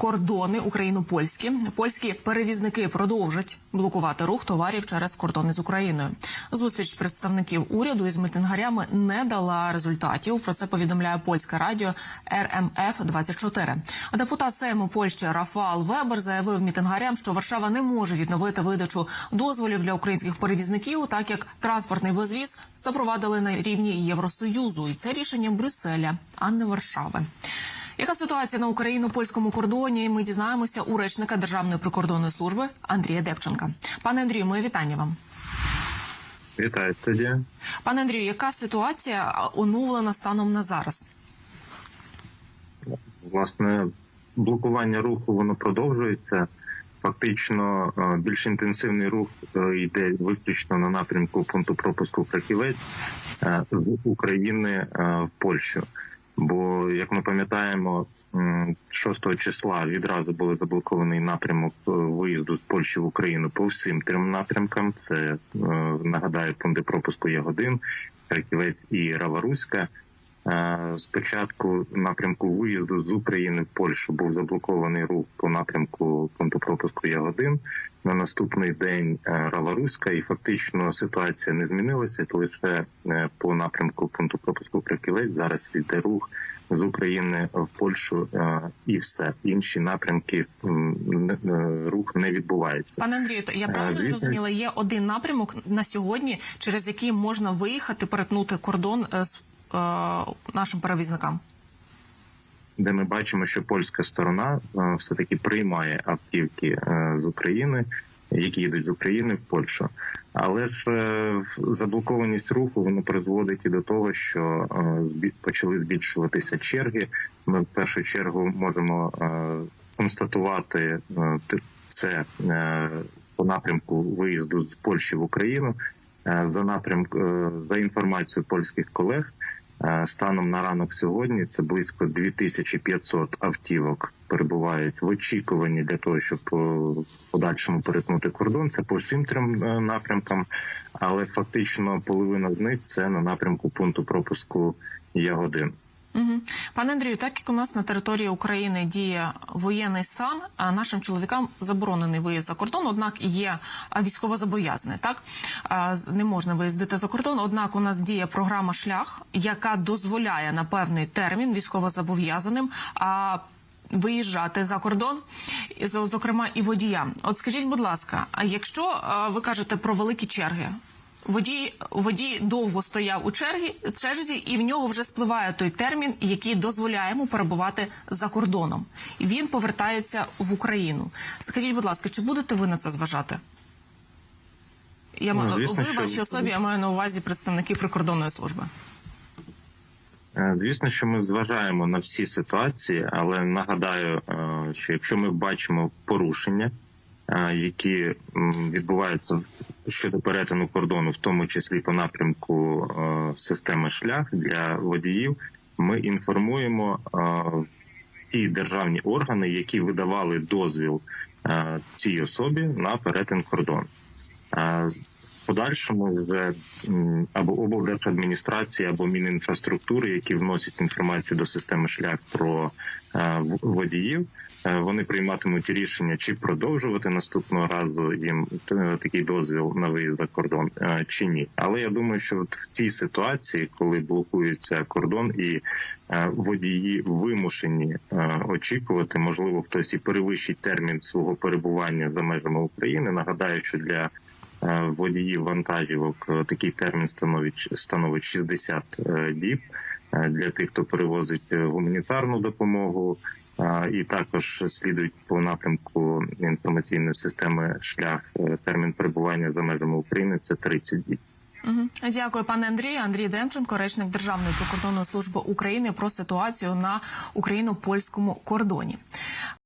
кордони україно-польські. Польські перевізники продовжать блокувати рух товарів через кордони з Україною. Зустріч представників уряду із митингарями не дала результатів. Про це повідомляє польське радіо РМФ 24 Депутат Сейму Польщі Рафаал Вебер заявив мітингарям, що Варшава не може відновити видачу дозволів для українських перевізників, так як транспортний безвіз запровадили на рівні Євросоюзу, і це рішення Брюсселя, а не Варшави. Яка ситуація на україно-польському кордоні? Ми дізнаємося у речника Державної прикордонної служби Андрія Депченка. Пане Андрію, моє вітання вам. Вітаю тоді. Пане Андрію, яка ситуація оновлена станом на зараз? Власне, блокування руху воно продовжується. Фактично, е, більш інтенсивний рух е, йде виключно на напрямку пункту пропуску Краківець е, з України в Польщу. Бо, як ми пам'ятаємо, м, 6 числа відразу були заблокований напрямок е, виїзду з Польщі в Україну по всім трьом напрямкам. Це е, нагадаю пункти пропуску Ягодин, Краківець і Раваруська. Спочатку напрямку виїзду з України в Польщу був заблокований рух по напрямку пункту пропуску Ягодин. На наступний день е, Раваруська, і фактично ситуація не змінилася. То лише е, по напрямку пункту пропуску Краківець зараз йде рух з України в Польщу, е, і все інші напрямки рух не відбувається. Пане Андрію, я правильно звісно. зрозуміла, є один напрямок на сьогодні, через який можна виїхати, перетнути кордон з нашим перевізникам. де ми бачимо, що польська сторона все таки приймає автівки е, з України, які їдуть з України в Польщу. Але ж е, заблокованість руху воно призводить і до того, що е, почали збільшуватися черги. Ми в першу чергу можемо е, констатувати е, це е, по напрямку виїзду з Польщі в Україну. Е, За напрямк е, за інформацією польських колег. Е, Станом на ранок сьогодні це близько 2500 автівок перебувають в очікуванні для того, щоб е, подальшому перетнути кордон. Це по всім трьом е, напрямкам, але фактично половина з них це на напрямку пункту пропуску Ягодин. Угу. Пане Андрію, так як у нас на території України діє воєнний стан, а нашим чоловікам заборонений виїзд за кордон, однак є а, військовозобов'язаний, так не можна виїздити за кордон. Однак у нас діє програма шлях, яка дозволяє на певний термін військовозобов'язаним а, виїжджати за кордон, зокрема і водіям. От скажіть, будь ласка, а якщо ви кажете про великі черги? Водій, водій довго стояв у чергі, черзі, і в нього вже спливає той термін, який дозволяє йому перебувати за кордоном. І він повертається в Україну. Скажіть, будь ласка, чи будете ви на це зважати? Я Ну, звісно, ви вашій особі, я маю на увазі представників прикордонної служби. Е, Звісно, що ми зважаємо на всі ситуації, але нагадаю, е, що якщо ми бачимо порушення, е, які відбуваються щодо перетину кордону, в тому числі по напрямку е, системи шлях для водіїв, ми інформуємо е, ті державні органи, які видавали дозвіл е, цій особі на перетин кордону. Подальшому вже або облдержадміністрації, або Мінінфраструктури, які вносять інформацію до системи шлях про е, водіїв. е, Вони прийматимуть рішення, чи продовжувати наступного разу їм е, такий дозвіл на виїзд за кордон чи ні. Але я думаю, що от в цій ситуації, коли блокується кордон і водії вимушені очікувати, можливо, хтось і перевищить термін свого перебування за межами України. Нагадаю, що для водіїв вантажівок е, такий термін становить становить 60 е, діб е, для тих, хто перевозить е, гуманітарну допомогу. Е, І також слідують по напрямку інформаційної системи шлях е, термін перебування за межами України це 30 діб. Дякую, пане Андрію. Андрій Демченко, речник Державної прикордонної служби України, про ситуацію на україно-польському кордоні.